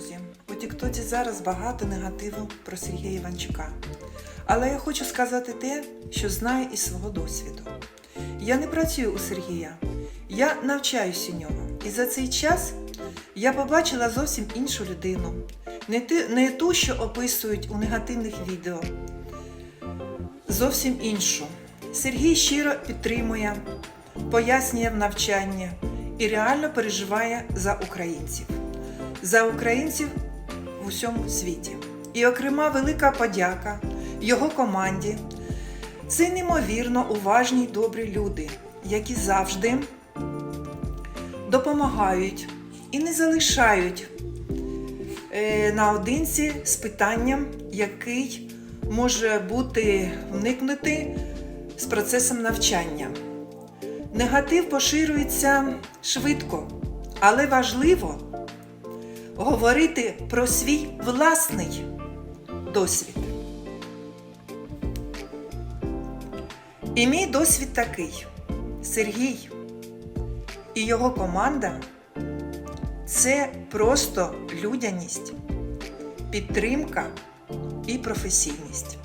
друзі, у Тіктоці зараз багато негативу про Сергія Іванчука. Але я хочу сказати те, що знаю із свого досвіду. Я не працюю у Сергія, я навчаюся у нього. І за цей час я побачила зовсім іншу людину. Не, ту, що описують у негативних відео, зовсім іншу. Сергій щиро підтримує, пояснює в навчанні і реально переживає за українців, за українців в усьому світі. І окрема велика подяка його команді. Це неймовірно уважні й добрі люди, які завжди допомагають і не залишають е, наодинці з питанням, який може бути вникнути з процесом навчання. Негатив поширюється швидко, але важливо говорити про свій власний досвід. І мій досвід такий: Сергій і його команда це просто людяність, підтримка і професійність.